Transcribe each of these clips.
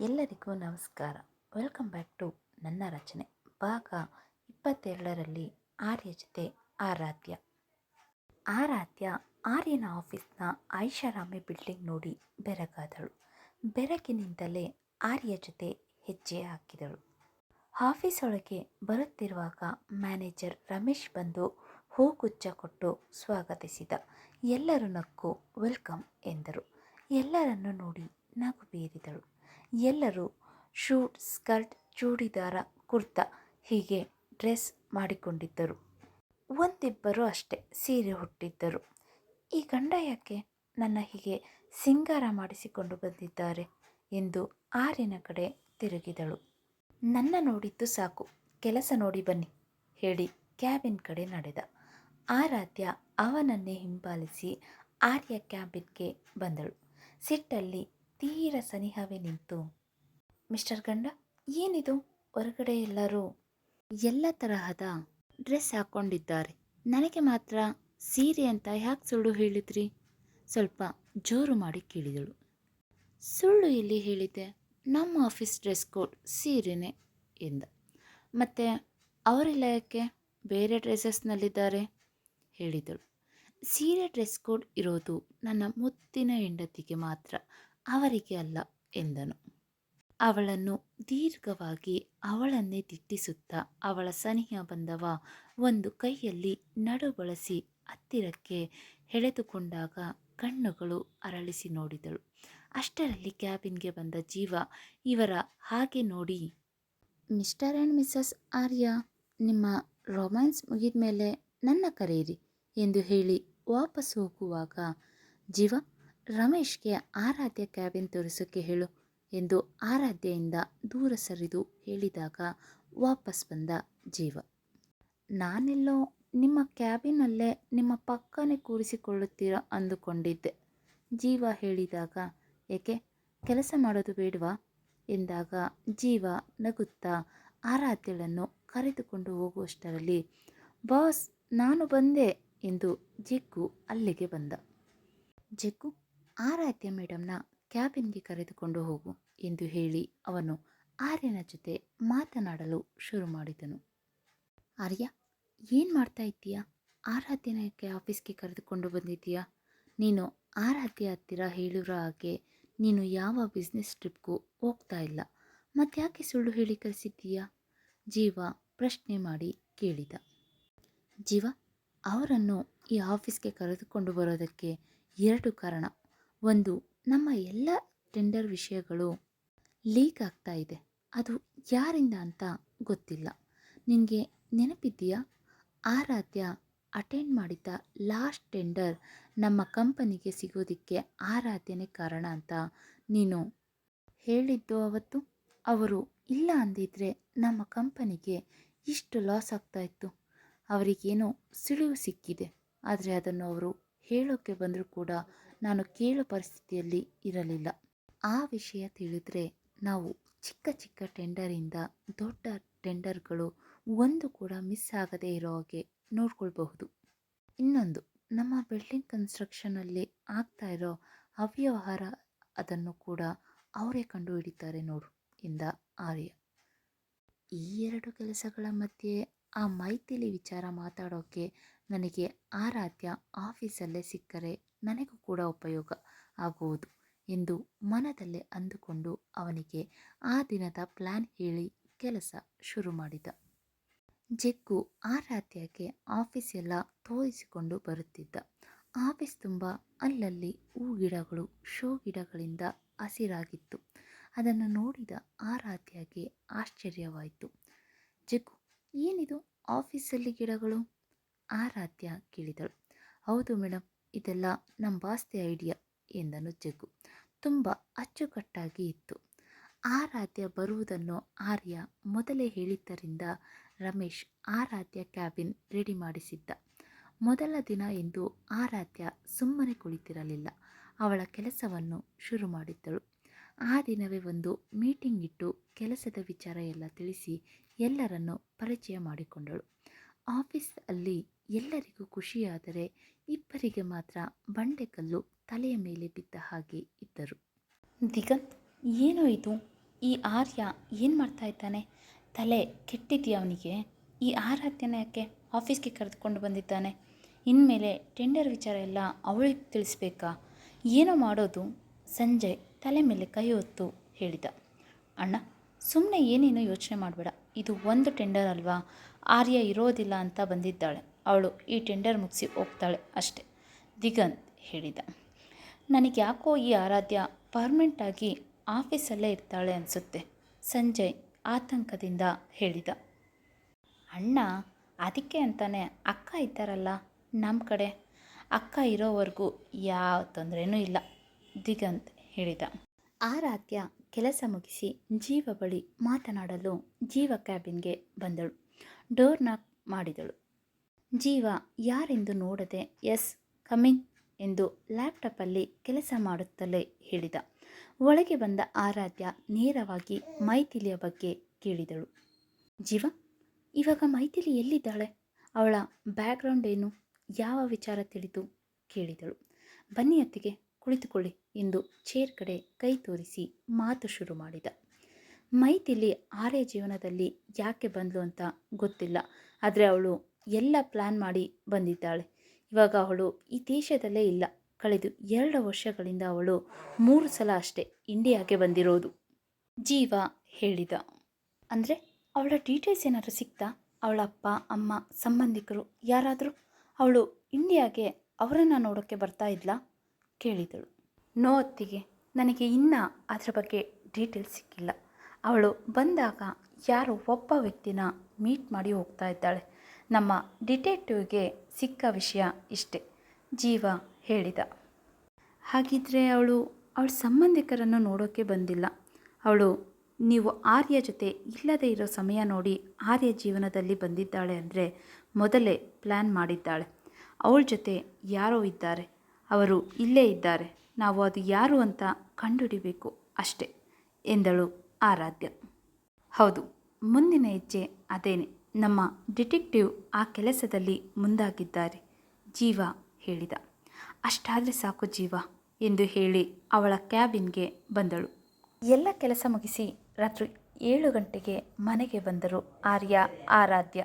ಎಲ್ಲರಿಗೂ ನಮಸ್ಕಾರ. Welcome back to ನನ್ನ ರಚನೆ. ಭಾಗ ಇಪ್ಪತ್ತೆರಡರಲ್ಲಿ ಆರ್ಯ ಜೊತೆ ಆರಾಧ್ಯ. ಆರಾಧ್ಯ ಆರ್ಯನ ಆಫೀಸ್ನ ಐಷಾರಾಮಿ ಬಿಲ್ಡಿಂಗ್ ನೋಡಿ ಬೆರಗಾದಳು. ಬೆರಗಿನಿಂದಲೇ ಆರ್ಯ ಜೊತೆ ಹೆಜ್ಜೆ ಹಾಕಿದಳು. ಆಫೀಸ್ ಒಳಗೆ ಬರುತ್ತಿರುವಾಗ ಮ್ಯಾನೇಜರ್ ರಮೇಶ್ ಬಂದು ಹೂಗುಚ್ಛ ಕೊಟ್ಟು ಸ್ವಾಗತಿಸಿದ. ಎಲ್ಲರೂ ನಕ್ಕು ವೆಲ್ಕಮ್ ಎಂದರು. ಎಲ್ಲರನ್ನು ನೋಡಿ ನಗು ಬೀರಿದಳು. ಎಲ್ಲರೂ ಶೂಟ್, ಸ್ಕರ್ಟ್, ಚೂಡಿದಾರ, ಕುರ್ತಾ ಹೀಗೆ ಡ್ರೆಸ್ ಮಾಡಿಕೊಂಡಿದ್ದರು. ಒಂದಿಬ್ಬರು ಅಷ್ಟೇ ಸೀರೆ ಹುಟ್ಟಿದ್ದರು ಈ ಗಂಡ ಯಾಕೆ ನನ್ನ ಹೀಗೆ ಸಿಂಗಾರ ಮಾಡಿಸಿಕೊಂಡು ಬಂದಿದ್ದಾರೆ ಎಂದು ಆರಿನ ಕಡೆ ತಿರುಗಿದಳು. ನನ್ನ ನೋಡಿದ್ದು ಸಾಕು, ಕೆಲಸ ನೋಡಿ ಬನ್ನಿ ಹೇಳಿ ಕ್ಯಾಬಿನ್ ಕಡೆ ನಡೆದ. ಆರಾಧ್ಯ ಅವನನ್ನೇ ಹಿಂಬಾಲಿಸಿ ಆರ್ಯ ಕ್ಯಾಬಿನ್ಗೆ ಬಂದಳು. ಸಿಟ್ಟಲ್ಲಿ ತೀರ ಸನಿಹವೇ ನಿಂತು, ಮಿಸ್ಟರ್ ಗಂಡ, ಏನಿದು? ಹೊರಗಡೆ ಎಲ್ಲರೂ ಎಲ್ಲ ತರಹದ ಡ್ರೆಸ್ ಹಾಕ್ಕೊಂಡಿದ್ದಾರೆ ನನಗೆ ಮಾತ್ರ ಸೀರೆ ಅಂತ ಯಾಕೆ ಸುಳ್ಳು ಹೇಳಿದ್ರಿ? ಸ್ವಲ್ಪ ಜೋರು ಮಾಡಿ ಕೇಳಿದಳು. ಸುಳ್ಳು ಇಲ್ಲಿ ಹೇಳಿದೆ ನಮ್ಮ ಆಫೀಸ್ ಡ್ರೆಸ್ ಕೋಡ್ ಸೀರೆನೇ ಎಂದ. ಮತ್ತು ಅವರೆಲ್ಲ ಯಾಕೆ ಬೇರೆ ಡ್ರೆಸ್ಸಸ್ನಲ್ಲಿದ್ದಾರೆ? ಹೇಳಿದಳು. ಸೀರೆ ಡ್ರೆಸ್ ಕೋಡ್ ಇರೋದು ನನ್ನ ಮುತ್ತಿನ ಹೆಂಡತಿಗೆ ಮಾತ್ರ. ಅವರಿಗೆ ಅಲ್ಲ ಎಂದನು. ಅವಳನ್ನು ದೀರ್ಘವಾಗಿ ಅವಳನ್ನೇ ದಿಟ್ಟಿಸುತ್ತಾ ಅವಳ ಸನಿಹ ಬಂದವ ಒಂದು ಕೈಯಲ್ಲಿ ನಡು ಬಳಸಿ ಹತ್ತಿರಕ್ಕೆ ಎಳೆದುಕೊಂಡಾಗ ಕಣ್ಣುಗಳು ಅರಳಿಸಿ ನೋಡಿದಳು. ಅಷ್ಟರಲ್ಲಿ ಕ್ಯಾಬಿನ್ಗೆ ಬಂದ ಜೀವ ಇವರ ಹಾಗೆ ನೋಡಿ, ಮಿಸ್ಟರ್ ಆ್ಯಂಡ್ ಮಿಸ್ಸಸ್ ಆರ್ಯ, ನಿಮ್ಮ ರೊಮ್ಯಾನ್ಸ್ ಮುಗಿದ ಮೇಲೆ ನನ್ನ ಕರೆಯಿರಿ ಎಂದು ಹೇಳಿ ವಾಪಸ್ ಹೋಗುವಾಗ ಜೀವ ರಮೇಶ್ಗೆ ಆರಾಧ್ಯ ಕ್ಯಾಬಿನ್ ತೋರಿಸೋಕ್ಕೆ ಹೇಳು ಎಂದು ಆರಾಧ್ಯೆಯಿಂದ ದೂರ ಸರಿದು ಹೇಳಿದಾಗ ವಾಪಸ್ ಬಂದ ಜೀವ. ನಾನೆಲ್ಲೋ ನಿಮ್ಮ ಕ್ಯಾಬಿನಲ್ಲೇ ನಿಮ್ಮ ಪಕ್ಕನೇ ಕೂರಿಸಿಕೊಳ್ಳುತ್ತೀರಾ ಅಂದುಕೊಂಡಿದ್ದೆ. ಜೀವ ಹೇಳಿದಾಗ, ಏಕೆ, ಕೆಲಸ ಮಾಡೋದು ಬೇಡವಾ? ಎಂದಾಗ ಜೀವ ನಗುತ್ತಾ ಆರಾಧ್ಯಳನ್ನು ಕರೆದುಕೊಂಡು ಹೋಗುವಷ್ಟರಲ್ಲಿ, ಬಾಸ್, ನಾನು ಬಂದೆ ಎಂದು ಜಿಗ್ಗು ಅಲ್ಲಿಗೆ ಬಂದ. ಜಗ್ಗು ಆರಾಧ್ಯ ಮೇಡಮ್ನ ಕ್ಯಾಬಿನ್ಗೆ ಕರೆದುಕೊಂಡು ಹೋಗು ಎಂದು ಹೇಳಿ ಅವನು ಆರ್ಯನ ಜೊತೆ ಮಾತನಾಡಲು ಶುರು ಮಾಡಿದನು. ಆರ್ಯ, ಏನು ಮಾಡ್ತಾ ಇದ್ದೀಯಾ? ಆರಾಧ್ಯನಕ್ಕೆ ಆಫೀಸ್ಗೆ ಕರೆದುಕೊಂಡು ಬಂದಿದ್ದೀಯಾ? ನೀನು ಆರಾಧ್ಯ ಹತ್ತಿರ ಹೇಳಿರೋ ಹಾಗೆ ನೀನು ಯಾವ ಬಿಸ್ನೆಸ್ ಟ್ರಿಪ್ಗೂ ಹೋಗ್ತಾ ಇಲ್ಲ. ಮತ್ತ್ಯಾಕೆ ಸುಳ್ಳು ಹೇಳಿ ಕರೆಸಿದ್ದೀಯಾ ಜೀವ ಪ್ರಶ್ನೆ ಮಾಡಿ ಕೇಳಿದ. ಜೀವ, ಅವರನ್ನು ಈ ಆಫೀಸ್ಗೆ ಕರೆದುಕೊಂಡು ಬರೋದಕ್ಕೆ ಎರಡು ಕಾರಣ ಒಂದು ನಮ್ಮ ಎಲ್ಲ ಟೆಂಡರ್ ವಿಷಯಗಳು ಲೀಕ್ ಆಗ್ತಾ ಇದೆ. ಅದು ಯಾರಿಂದ ಅಂತ ಗೊತ್ತಿಲ್ಲ. ನಿನಗೆ ನೆನಪಿದೆಯಾ ಆರಾಧ್ಯ ಅಟೆಂಡ್ ಮಾಡಿದ್ದ ಲಾಸ್ಟ್ ಟೆಂಡರ್ ನಮ್ಮ ಕಂಪನಿಗೆ ಸಿಗೋದಕ್ಕೆ ಆರಾಧ್ಯನೇ ಕಾರಣ ಅಂತ ನೀನು ಹೇಳಿದ್ದು ಅವತ್ತು? ಅವರು ಇಲ್ಲ ಅಂದಿದ್ರೆ ನಮ್ಮ ಕಂಪನಿಗೆ ಇಷ್ಟು ಲಾಸ್ ಆಗ್ತಾ ಇತ್ತು. ಅವರಿಗೇನೋ ಸಿಳಿವು ಸಿಕ್ಕಿದೆ. ಆದರೆ ಅದನ್ನು ಅವರು ಹೇಳೋಕ್ಕೆ ಬಂದರೂ ಕೂಡ ನಾನು ಕೇಳೋ ಪರಿಸ್ಥಿತಿಯಲ್ಲಿ ಇರಲಿಲ್ಲ. ಆ ವಿಷಯ ತಿಳಿದ್ರೆ ನಾವು ಚಿಕ್ಕ ಚಿಕ್ಕ ಟೆಂಡರಿಂದ ದೊಡ್ಡ ಟೆಂಡರ್ಗಳು ಒಂದು ಕೂಡ ಮಿಸ್ ಆಗದೇ ಇರೋ ಹಾಗೆ ನೋಡ್ಕೊಳ್ಬಹುದು. ಇನ್ನೊಂದು, ನಮ್ಮ ಬಿಲ್ಡಿಂಗ್ ಕನ್ಸ್ಟ್ರಕ್ಷನಲ್ಲಿ ಆಗ್ತಾ ಇರೋ ಅವ್ಯವಹಾರ ಅದನ್ನು ಕೂಡ ಅವರೇ ಕಂಡು ಹಿಡಿತಾರೆ ನೋಡು ಎಂದ ಆರ್ಯ. ಈ ಎರಡು ಕೆಲಸಗಳ ಮಧ್ಯೆ ಆ ಮೈಥಿಲಿ ವಿಚಾರ ಮಾತಾಡೋಕ್ಕೆ ನನಗೆ ಆರಾಧ್ಯ ಆಫೀಸಲ್ಲೇ ಸಿಕ್ಕರೆ ನನಗೂ ಕೂಡ ಉಪಯೋಗ ಆಗುವುದು ಎಂದು ಮನದಲ್ಲೇ ಅಂದುಕೊಂಡು ಅವನಿಗೆ ಆ ದಿನದ ಪ್ಲ್ಯಾನ್ ಹೇಳಿ ಕೆಲಸ ಶುರು ಮಾಡಿದ. ಜಗ್ಗು ಆರಾಧ್ಯಕ್ಕೆ ಆಫೀಸ್ ಎಲ್ಲ ತೋರಿಸಿಕೊಂಡು ಬರುತ್ತಿದ್ದ. ಆಫೀಸ್ ತುಂಬ ಅಲ್ಲಲ್ಲಿ ಹೂ ಗಿಡಗಳು ಶೋ ಗಿಡಗಳಿಂದ ಹಸಿರಾಗಿತ್ತು. ಅದನ್ನು ನೋಡಿದ ಆರಾಧ್ಯಗೆ ಆಶ್ಚರ್ಯವಾಯಿತು. ಜಗ್ಗು, ಏನಿದು ಆಫೀಸಲ್ಲಿ ಗಿಡಗಳು? ಆರಾಧ್ಯ ಕೇಳಿದಳು. ಹೌದು ಮೇಡಮ್ ಇದೆಲ್ಲ ನಮ್ಮ ಬಾಸ್ತಿ ಐಡಿಯಾ ಎಂದನು ಜಗ್ಗು. ತುಂಬ ಅಚ್ಚುಕಟ್ಟಾಗಿ ಇತ್ತು. ಆರಾಧ್ಯ ಬರುವುದನ್ನು ಆರ್ಯ ಮೊದಲೇ ಹೇಳಿದ್ದರಿಂದ ರಮೇಶ್ ಆರಾಧ್ಯ ಕ್ಯಾಬಿನ್ ರೆಡಿ ಮಾಡಿಸಿದ್ದ. ಮೊದಲ ದಿನ ಎಂದು ಆರಾಧ್ಯ ಸುಮ್ಮನೆ ಕುಳಿತಿರಲಿಲ್ಲ. ಅವಳ ಕೆಲಸವನ್ನು ಶುರು ಮಾಡಿದ್ದಳು. ಆ ದಿನವೇ ಒಂದು ಮೀಟಿಂಗ್ ಇಟ್ಟು ಕೆಲಸದ ವಿಚಾರ ಎಲ್ಲ ತಿಳಿಸಿ ಎಲ್ಲರನ್ನು ಪರಿಚಯ ಮಾಡಿಕೊಂಡಳು. ಆಫೀಸ್ ಅಲ್ಲಿ ಎಲ್ಲರಿಗೂ ಖುಷಿಯಾದರೆ ಇಬ್ಬರಿಗೆ ಮಾತ್ರ ಬಂಡೆಕಲ್ಲು ತಲೆಯ ಮೇಲೆ ಬಿದ್ದ ಹಾಗೆ ಇದ್ದರು. ದಿಗಂತ್, ಏನೋ ಇದು? ಈ ಆರ್ಯ ಏನು ಮಾಡ್ತಾ ಇದ್ದಾನೆ? ತಲೆ ಕೆಟ್ಟಿದೆಯಾ ಅವನಿಗೆ? ಈ ಆರಾಧ್ಯನ ಯಾಕೆ ಆಫೀಸ್ಗೆ ಕರೆದುಕೊಂಡು ಬಂದಿದ್ದಾನೆ? ಇನ್ಮೇಲೆ ಟೆಂಡರ್ ವಿಚಾರ ಎಲ್ಲ ಅವಳಿಗೆ ತಿಳಿಸ್ಬೇಕಾ? ಏನೋ ಮಾಡೋದು? ಸಂಜೆ ತಲೆ ಮೇಲೆ ಕೈ ಹೊತ್ತು ಹೇಳಿದ. ಅಣ್ಣ ಸುಮ್ಮನೆ ಏನೇನೋ ಯೋಚನೆ ಮಾಡಬೇಡ. ಇದು ಒಂದು ಟೆಂಡರ್ ಅಲ್ವಾ? ಆರ್ಯ ಇರೋದಿಲ್ಲ ಅಂತ ಬಂದಿದ್ದಾಳೆ. ಅವಳು ಈ ಟೆಂಡರ್ ಮುಗಿಸಿ ಹೋಗ್ತಾಳೆ ಅಷ್ಟೆ, ದಿಗಂತ್ ಹೇಳಿದ. ನನಗೆ ಯಾಕೋ ಈ ಆರಾಧ್ಯ ಪರ್ಮನೆಂಟಾಗಿ ಆಫೀಸಲ್ಲೇ ಇರ್ತಾಳೆ ಅನಿಸುತ್ತೆ, ಸಂಜಯ್ ಆತಂಕದಿಂದ ಹೇಳಿದ. ಅಣ್ಣ, ಅದಕ್ಕೆ ಅಂತಾನೆ ಅಕ್ಕ ಇದ್ದಾರಲ್ಲ ನಮ್ಮ ಕಡೆ, ಅಕ್ಕ ಇರೋವರೆಗೂ ಯಾವ ತೊಂದರೆನೂ ಇಲ್ಲ, ದಿಗಂತ್ ಹೇಳಿದ. ಆರಾಧ್ಯ ಕೆಲಸ ಮುಗಿಸಿ ಜೀವ ಬಳಿ ಮಾತನಾಡಲು ಜೀವ ಕ್ಯಾಬಿನ್ಗೆ ಬಂದಳು ಡೋರ್ ನಾಕ್ ಮಾಡಿದಳು. ಜೀವ ಯಾರೆಂದು ನೋಡದೆ ಎಸ್ ಕಮಿಂಗ್ ಎಂದು ಲ್ಯಾಪ್ಟಾಪಲ್ಲಿ ಕೆಲಸ ಮಾಡುತ್ತಲೇ ಹೇಳಿದ. ಒಳಗೆ ಬಂದ ಆರಾಧ್ಯ ನೇರವಾಗಿ ಮೈಥಿಲಿಯ ಬಗ್ಗೆ ಕೇಳಿದಳು. ಜೀವ, ಇವಾಗ ಮೈಥಿಲಿ ಎಲ್ಲಿದ್ದಾಳೆ? ಅವಳ ಬ್ಯಾಕ್ಗ್ರೌಂಡ್ ಏನು? ಯಾವ ವಿಚಾರ ತಿಳಿದು? ಕೇಳಿದಳು. ಬನ್ನಿ ಅತ್ತಿಗೆ, ಕುಳಿತುಕೊಳ್ಳಿ ಎಂದು ಚೇರ್ ಕಡೆ ಕೈ ತೋರಿಸಿ ಮಾತು ಶುರು ಮಾಡಿದ. ಮೈಥಿಲಿ ಆರ್ಯ ಜೀವನದಲ್ಲಿ ಯಾಕೆ ಬಂದಳು ಅಂತ ಗೊತ್ತಿಲ್ಲ. ಆದರೆ ಅವಳು ಎಲ್ಲ ಪ್ಲ್ಯಾನ್ ಮಾಡಿ ಬಂದಿದ್ದಾಳೆ. ಇವಾಗ ಅವಳು ಈ ದೇಶದಲ್ಲೇ ಇಲ್ಲ. ಕಳೆದು ಎರಡು ವರ್ಷಗಳಿಂದ ಅವಳು ಮೂರು ಸಲ ಅಷ್ಟೇ ಇಂಡಿಯಾಗೆ ಬಂದಿರೋದು. ಜೀವ ಹೇಳಿದ. ಅಂದರೆ ಅವಳ ಡೀಟೇಲ್ಸ್ ಏನಾದರೂ ಸಿಕ್ತಾ? ಅವಳ ಅಪ್ಪ, ಅಮ್ಮ, ಸಂಬಂಧಿಕರು ಯಾರಾದರೂ? ಅವಳು ಇಂಡಿಯಾಗೆ ಅವರನ್ನು ನೋಡೋಕ್ಕೆ ಬರ್ತಾ ಇದ್ಲಾ? ಕೇಳಿದಳು. ನೋ ಅತ್ತಿಗೆ ನನಗೆ ಇನ್ನೂ ಅದರ ಬಗ್ಗೆ ಡೀಟೇಲ್ಸ್ ಸಿಕ್ಕಿಲ್ಲ. ಅವಳು ಬಂದಾಗ ಯಾರೋ ಒಬ್ಬ ವ್ಯಕ್ತಿನ ಮೀಟ್ ಮಾಡಿ ಹೋಗ್ತಾ ಇದ್ದಾಳೆ. ನಮ್ಮ ಡಿಟೆಕ್ಟಿವ್ಗೆ ಸಿಕ್ಕ ವಿಷಯ ಇಷ್ಟೆ, ಜೀವ ಹೇಳಿದ. ಹಾಗಿದ್ರೆ ಅವಳು ಅವಳ ಸಂಬಂಧಿಕರನ್ನು ನೋಡೋಕ್ಕೆ ಬಂದಿಲ್ಲ. ಅವಳು, ನೀವು ಆರ್ಯ ಜೊತೆ ಇಲ್ಲದೇ ಇರೋ ಸಮಯ ನೋಡಿ ಆರ್ಯ ಜೀವನದಲ್ಲಿ ಬಂದಿದ್ದಾಳೆ ಅಂದರೆ ಮೊದಲೇ ಪ್ಲ್ಯಾನ್ ಮಾಡಿದ್ದಾಳೆ. ಅವಳ ಜೊತೆ ಯಾರೋ ಇದ್ದಾರೆ. ಅವರು ಇಲ್ಲೇ ಇದ್ದಾರೆ. ನಾವು ಅದು ಯಾರು ಅಂತ ಕಂಡುಹಿಡಿಬೇಕು ಅಷ್ಟೆ, ಎಂದಳು ಆರಾಧ್ಯ. ಹೌದು, ಮುಂದಿನ ಹೆಜ್ಜೆ ಅದೇನೆ. ನಮ್ಮ ಡಿಟೆಕ್ಟಿವ್ ಆ ಕೆಲಸದಲ್ಲಿ ಮುಂದಾಗಿದ್ದಾರೆ, ಜೀವ ಹೇಳಿದ. ಅಷ್ಟಾದರೆ ಸಾಕು ಜೀವ ಎಂದು ಹೇಳಿ ಅವಳ ಕ್ಯಾಬಿನ್ಗೆ ಬಂದಳು. ಎಲ್ಲ ಕೆಲಸ ಮುಗಿಸಿ ರಾತ್ರಿ ಏಳು ಗಂಟೆಗೆ ಮನೆಗೆ ಬಂದರು ಆರ್ಯ, ಆರಾಧ್ಯ.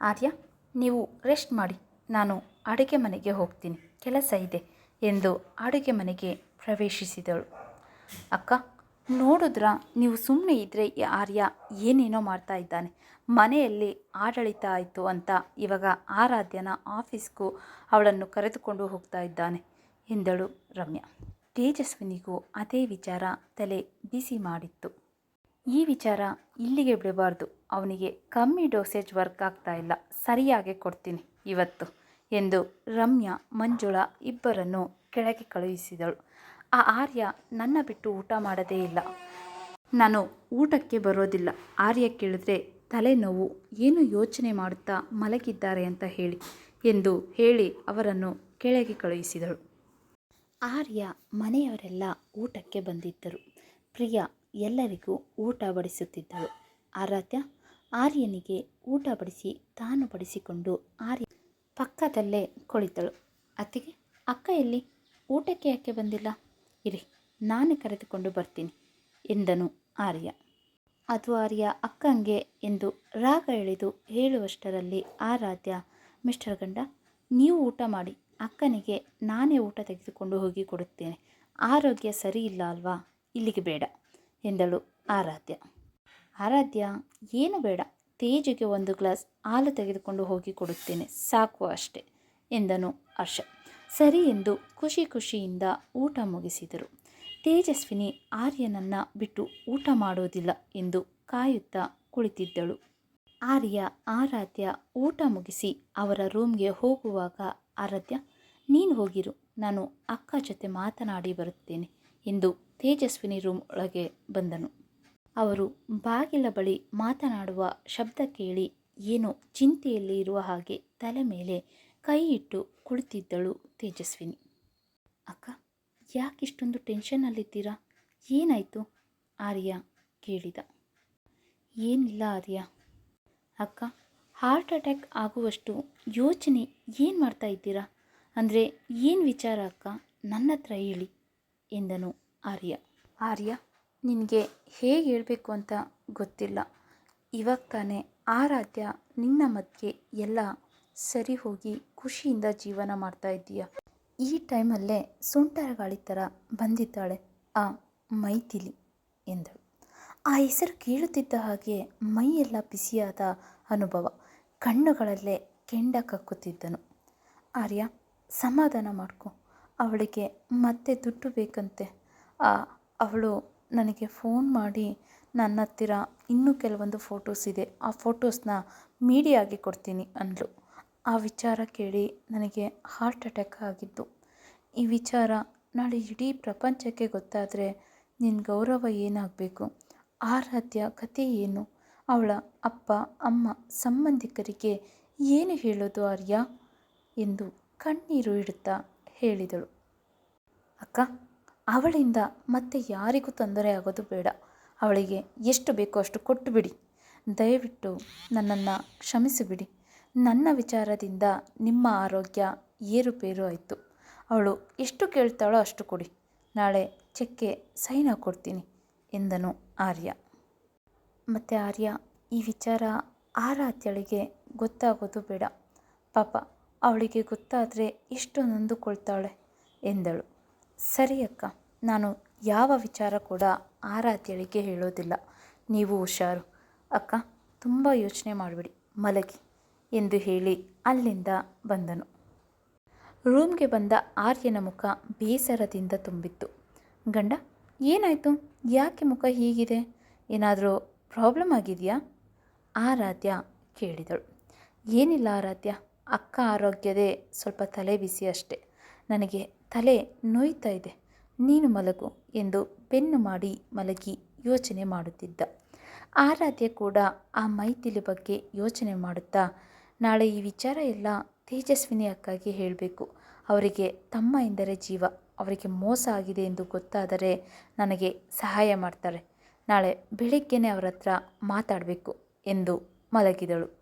ಆರ್ಯ, ನೀವು ರೆಸ್ಟ್ ಮಾಡಿ, ನಾನು ಅಡುಗೆ ಮನೆಗೆ ಹೋಗ್ತೀನಿ, ಕೆಲಸ ಇದೆ ಎಂದು ಅಡುಗೆ ಮನೆಗೆ ಪ್ರವೇಶಿಸಿದಳು. ಅಕ್ಕ ನೋಡಿದ್ರ? ನೀವು ಸುಮ್ಮನೆ ಇದ್ದರೆ ಆರ್ಯ ಏನೇನೋ ಮಾಡ್ತಾ ಇದ್ದಾನೆ. ಮನೆಯಲ್ಲಿ ಆಡಳಿತ ಆಯಿತು ಅಂತ ಇವಾಗ ಆರಾಧ್ಯನ ಆಫೀಸ್ಗೂ ಅವಳನ್ನು ಕರೆದುಕೊಂಡು ಹೋಗ್ತಾ ಇದ್ದಾನೆ, ಎಂದಳು ರಮ್ಯಾ. ತೇಜಸ್ವಿನಿಗೂ ಅದೇ ವಿಚಾರ ತಲೆ ಬಿಸಿ ಮಾಡಿತ್ತು. ಈ ವಿಚಾರ ಇಲ್ಲಿಗೆ ಬಿಡಬಾರ್ದು. ಅವನಿಗೆ ಕಮ್ಮಿ ಡೋಸೇಜ್ ವರ್ಕ್ ಆಗ್ತಾ ಇಲ್ಲ. ಸರಿಯಾಗಿ ಕೊಡ್ತೀನಿ ಇವತ್ತು, ಎಂದು ರಮ್ಯಾ ಮಂಜುಳಾ ಇಬ್ಬರನ್ನು ಕೆಳಗೆ ಕಳುಹಿಸಿದಳು. ಆ ಆರ್ಯ ನನ್ನ ಬಿಟ್ಟು ಊಟ ಮಾಡದೇ ಇಲ್ಲ. ನಾನು ಊಟಕ್ಕೆ ಬರೋದಿಲ್ಲ. ಆರ್ಯ ಕೇಳಿದ್ರೆ, ತಲೆನೋವು, ಏನು ಯೋಚನೆ ಮಾಡುತ್ತಾ ಮಲಗಿದ್ದಾರೆ ಅಂತ ಹೇಳಿ ಎಂದು ಹೇಳಿ ಅವರನ್ನು ಕೆಳಗೆ ಕಳುಹಿಸಿದಳು. ಆರ್ಯ ಮನೆಯವರೆಲ್ಲ ಊಟಕ್ಕೆ ಬಂದಿದ್ದರು. ಪ್ರಿಯ ಎಲ್ಲರಿಗೂ ಊಟ ಬಡಿಸುತ್ತಿದ್ದಳು. ಆರಾಧ್ಯ, ಆರ್ಯನಿಗೆ ಊಟ ಬಡಿಸಿ ತಾನು ಬಡಿಸಿಕೊಂಡು ಆರ್ಯ ಪಕ್ಕದಲ್ಲೇ ಕುಳಿತಳು. ಅತ್ತಿಗೆ, ಅಕ್ಕ ಎಲ್ಲಿ? ಊಟಕ್ಕೆ ಯಾಕೆ ಬಂದಿಲ್ಲ? ಇರಿ, ನಾನೇ ಕರೆದುಕೊಂಡು ಬರ್ತೀನಿ, ಎಂದನು ಆರ್ಯ. ಅದು ಆರ್ಯ ಅಕ್ಕಂಗೆ ಎಂದು ರಾಗ ಎಳೆದು ಹೇಳುವಷ್ಟರಲ್ಲಿ ಆರಾಧ್ಯ, ಮಿಸ್ಟರ್ ಗಂಡ, ನೀವು ಊಟ ಮಾಡಿ, ಅಕ್ಕನಿಗೆ ನಾನೇ ಊಟ ತೆಗೆದುಕೊಂಡು ಹೋಗಿ ಕೊಡುತ್ತೇನೆ, ಆರೋಗ್ಯ ಸರಿ ಇಲ್ಲ ಅಲ್ವಾ, ಇಲ್ಲಿಗೆ ಬೇಡ, ಎಂದಳು ಆರಾಧ್ಯ. ಆರಾಧ್ಯ, ಏನು ಬೇಡ, ತೇಜಿಗೆ ಒಂದು ಗ್ಲಾಸ್ ಹಾಲು ತೆಗೆದುಕೊಂಡು ಹೋಗಿ ಕೊಡುತ್ತೇನೆ, ಸಾಕು ಅಷ್ಟೆ, ಎಂದನು ಹರ್ಷ. ಸರಿ ಎಂದು ಖುಷಿ ಖುಷಿಯಿಂದ ಊಟ ಮುಗಿಸಿದರು. ತೇಜಸ್ವಿನಿ ಆರ್ಯನನ್ನ ಬಿಟ್ಟು ಊಟ ಮಾಡೋದಿಲ್ಲ ಎಂದು ಕಾಯುತ್ತಾ ಕುಳಿತಿದ್ದಳು. ಆರ್ಯ ಆರಾಧ್ಯ ಊಟ ಮುಗಿಸಿ ಅವರ ರೂಮ್ಗೆ ಹೋಗುವಾಗ, ಆರಾಧ್ಯ, ನೀನು ಹೋಗಿರು, ನಾನು ಅಕ್ಕ ಜೊತೆ ಮಾತನಾಡಿ ಬರುತ್ತೇನೆ ಎಂದು ತೇಜಸ್ವಿನಿ ರೂಮ್ ಒಳಗೆ ಬಂದನು. ಅವರು ಬಾಗಿಲ ಬಳಿ ಮಾತನಾಡುವ ಶಬ್ದ ಕೇಳಿ ಏನೋ ಚಿಂತೆಯಲ್ಲಿ ಇರುವ ಹಾಗೆ ತಲೆ ಮೇಲೆ ಕೈ ಇಟ್ಟು ಕುಳಿತಿದ್ದಳು ತೇಜಸ್ವಿನಿ. ಅಕ್ಕ, ಯಾಕೆ ಯಾಕಿಷ್ಟೊಂದು ಟೆನ್ಷನ್ನಲ್ಲಿದ್ದೀರಾ ಏನಾಯಿತು? ಆರ್ಯ ಕೇಳಿದ. ಏನಿಲ್ಲ ಆರ್ಯ. ಅಕ್ಕ ಹಾರ್ಟ್ ಅಟ್ಯಾಕ್ ಆಗುವಷ್ಟು ಯೋಚನೆ ಏನು ಮಾಡ್ತಾ ಇದ್ದೀರಾ? ಅಂದರೆ ಏನು ವಿಚಾರ ಅಕ್ಕ? ನನ್ನ ಹತ್ರ ಹೇಳಿ, ಎಂದನು ಆರ್ಯ. ಆರ್ಯ, ನಿನಗೆ ಹೇಗೆ ಹೇಳಬೇಕು ಅಂತ ಗೊತ್ತಿಲ್ಲ. ಇವಾಗ ತಾನೇ ಆರಾಧ್ಯ ನಿನ್ನ ಮಧ್ಯೆ ಎಲ್ಲ ಸರಿ ಹೋಗಿ ಖುಷಿಯಿಂದ ಜೀವನ ಮಾಡ್ತಾ ಇದ್ದೀಯ? ಈ ಟೈಮಲ್ಲೇ ಸುಂಟರ ಗಾಳಿ ಥರ ಬಂದಿದ್ದಾಳೆ ಆ ಮೈಥಿಲಿ ಎಂದಳು. ಆ ಹೆಸರು ಕೇಳುತ್ತಿದ್ದ ಹಾಗೆ ಮೈಯೆಲ್ಲ ಬಿಸಿಯಾದ ಅನುಭವ. ಕಣ್ಣುಗಳಲ್ಲೇ ಕೆಂಡ ಕಕ್ಕುತ್ತಿದ್ದನು. ಆರ್ಯ, ಸಮಾಧಾನ ಮಾಡ್ಕೊ. ಅವಳಿಗೆ ಮತ್ತೆ ದುಡ್ಡು ಬೇಕಂತೆ. ಆ, ಅವಳು ನನಗೆ ಫೋನ್ ಮಾಡಿ ನನ್ನ ಹತ್ತಿರ ಇನ್ನೂ ಕೆಲವೊಂದು ಫೋಟೋಸ್ ಇದೆ. ಆ ಫೋಟೋಸ್ನ ಮೀಡಿಯಾಗೆ ಕೊಡ್ತೀನಿ ಅಂದಳು. ಆ ವಿಚಾರ ಕೇಳಿ ನನಗೆ ಹಾರ್ಟ್ ಅಟ್ಯಾಕ್ ಆಗಿದ್ದು ಈ ವಿಚಾರ ನಾಳೆ ಇಡೀ ಪ್ರಪಂಚಕ್ಕೆ ಗೊತ್ತಾದರೆ ನಿನ್ನ ಗೌರವ ಏನಾಗಬೇಕು? ಆರಾಧ್ಯ ಕತೆ ಏನು? ಅವಳ ಅಪ್ಪ, ಅಮ್ಮ, ಸಂಬಂಧಿಕರಿಗೆ ಏನು ಹೇಳೋದು ಆರ್ಯ? ಎಂದು ಕಣ್ಣೀರು ಇಡುತ್ತಾ ಹೇಳಿದಳು. ಅಕ್ಕ, ಅವಳಿಂದ ಮತ್ತೆ ಯಾರಿಗೂ ತೊಂದರೆ ಆಗೋದು ಬೇಡ. ಅವಳಿಗೆ ಎಷ್ಟು ಬೇಕೋ ಅಷ್ಟು ಕೊಟ್ಟುಬಿಡಿ ದಯವಿಟ್ಟು ನನ್ನನ್ನು ಕ್ಷಮಿಸಿಬಿಡಿ. ನನ್ನ ವಿಚಾರದಿಂದ ನಿಮ್ಮ ಆರೋಗ್ಯ ಏರುಪೇರು ಆಯಿತು. ಅವಳು ಎಷ್ಟು ಕೇಳ್ತಾಳೋ ಅಷ್ಟು ಕೊಡಿ. ನಾಳೆ ಚೆಕ್ಗೆ ಸೈನ್ ಕೊಡ್ತೀನಿ ಎಂದನು ಆರ್ಯ. ಮತ್ತು ಆರ್ಯ, ಈ ವಿಚಾರ ಆರಾತ್ಯಳಿಗೆ ಗೊತ್ತಾಗೋದು ಬೇಡ. ಪಾಪ, ಅವಳಿಗೆ ಗೊತ್ತಾದರೆ ಎಷ್ಟು ನೊಂದುಕೊಳ್ತಾಳೆ, ಎಂದಳು. ಸರಿ ಅಕ್ಕ, ನಾನು ಯಾವ ವಿಚಾರ ಕೂಡ ಆರಾತ್ಯಳಿಗೆ ಹೇಳೋದಿಲ್ಲ. ನೀವು ಹುಷಾರು. ಅಕ್ಕ, ತುಂಬ ಯೋಚನೆ ಮಾಡಬೇಡಿ. ಮಲಗಿ. ಎಂದು ಹೇಳಿ ಅಲ್ಲಿಂದ ಬಂದನು. ರೂಮ್ಗೆ ಬಂದ ಆರ್ಯನ ಮುಖ ಬೇಸರದಿಂದ ತುಂಬಿತ್ತು. ಗಂಡ, ಏನಾಯಿತು? ಯಾಕೆ ಮುಖ ಹೀಗಿದೆ? ಏನಾದರೂ ಪ್ರಾಬ್ಲಮ್ ಆಗಿದೆಯಾ? ಆರಾಧ್ಯ ಕೇಳಿದಳು. ಏನಿಲ್ಲ ಆರಾಧ್ಯ, ಅಕ್ಕ ಆರೋಗ್ಯದೇ ಸ್ವಲ್ಪ ತಲೆ ಬಿಸಿ ಅಷ್ಟೆ. ನನಗೆ ತಲೆ ನೋಯ್ತಾ ಇದೆ. ನೀನು ಮಲಗು ಎಂದು ಬೆನ್ನು ಮಾಡಿ ಮಲಗಿ ಯೋಚನೆ ಮಾಡುತ್ತಿದ್ದ. ಆರಾಧ್ಯ ಕೂಡ ಆ ಮೈತಿಲಿ ಬಗ್ಗೆ ಯೋಚನೆ ಮಾಡುತ್ತಾ ನಾಳೆ ಈ ವಿಚಾರ ಎಲ್ಲ ತೇಜಸ್ವಿನಿ ಅಕ್ಕಾಗಿ ಹೇಳಬೇಕು. ಅವರಿಗೆ ತಮ್ಮ ಎಂದರೆ ಜೀವ, ಅವರಿಗೆ ಮೋಸ ಆಗಿದೆ ಎಂದು ಗೊತ್ತಾದರೆ ನನಗೆ ಸಹಾಯ ಮಾಡ್ತಾರೆ. ನಾಳೆ ಬೆಳಿಗ್ಗೆನೇ ಅವರ ಹತ್ರ ಮಾತಾಡಬೇಕು ಎಂದು ಮಲಗಿದಳು.